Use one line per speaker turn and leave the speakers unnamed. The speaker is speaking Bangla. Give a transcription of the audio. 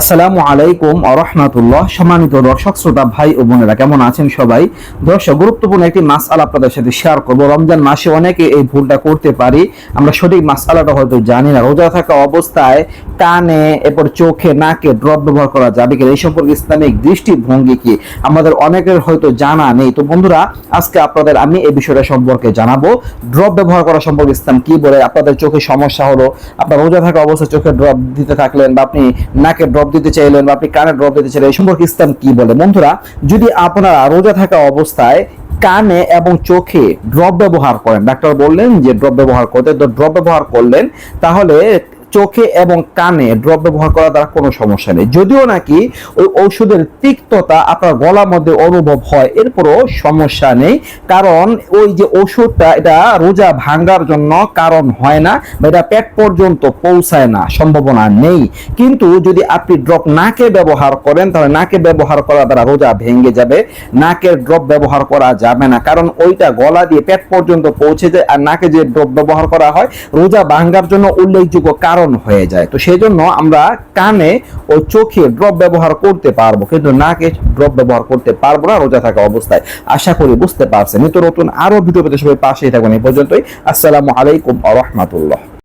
আসসালামু আলাইকুম আরহামাতুল্লাহ সম্মানিত দর্শক, শ্রোতা, ভাই ও বোনেরা, কেমন আছেন সবাই? দর্শক, গুরুত্বপূর্ণ একটি মাসআলা আপনাদের সাথে শেয়ার করব। রমজান মাসে অনেকে এই ভুলটা করতে পারি। আমরা সঠিক মাসআলাটা হয়তো জানি না। রোজা থাকা অবস্থায় কানে, এরপর চোখে, নাকে ড্রপ ব্যবহার করা যাবে কিনা, এই সম্পর্কে ইসলামিক দৃষ্টিভঙ্গি কি? আমাদের অনেকের হয়তো জানা নেই। তো বন্ধুরা, আজকে আপনাদের আমি এই বিষয়টা সম্পর্কে জানাব। ড্রপ ব্যবহার করা সম্পর্কে ইসলাম কি বলে? আপনাদের চোখে সমস্যা হলো, আপনার রোজা থাকা অবস্থায় চোখে ড্রপ দিতে থাকলেন বা আপনি নাকে ড্রপ দিতে চাইলেন বা আপনি কানে ড্রপ দিতে চাইলেন, এই সম্পর্কে ইসলাম কি বলে? বন্ধুরা, যদি আপনারা রোজা থাকা অবস্থায় কানে এবং চোখে ড্রপ ব্যবহার করেন, ডাক্তার বললেন যে ড্রপ ব্যবহার করতে, তো ড্রপ ব্যবহার করলেন, তাহলে চোখে এবং কানে ড্রপ ব্যবহার করা দ্বারা কোনো সমস্যা নেই। যদিও নাকি ওই ঔষধের তিক্ততা আপনার গলার মধ্যে অনুভব হয়, এরপরও সমস্যা নেই। কারণ ওই যে ওষুধটা এটা রোজা ভাঙ্গার জন্য কারণ হয় না বা এটা পেট পর্যন্ত পৌঁছায় না, সম্ভাবনা নেই। কিন্তু যদি আপনি ড্রপ নাকে ব্যবহার করেন, তাহলে নাকে ব্যবহার করা দ্বারা রোজা ভেঙে যাবে। নাকের ড্রপ ব্যবহার করা যাবে না, কারণ ওইটা গলা দিয়ে পেট পর্যন্ত পৌঁছে যায় আর নাকে যে ড্রপ ব্যবহার করা হয়, রোজা ভাঙ্গার জন্য উল্লেখযোগ্য কারণ হয়ে যায়। তো সেই জন্য আমরা কানে ও চোখে ড্রপ ব্যবহার করতে পারব, কিন্তু নাকে ড্রপ ব্যবহার করতে পারব না, রোজা থাকা অবস্থায়। আশা করি বুঝতে পারছেন। নিত্য নতুন আরও ভিডিও পেতে সবাই পাশেই থাকবেন এই পর্যন্তই। আসসালামু আলাইকুম আ রহমাতুল্লাহ।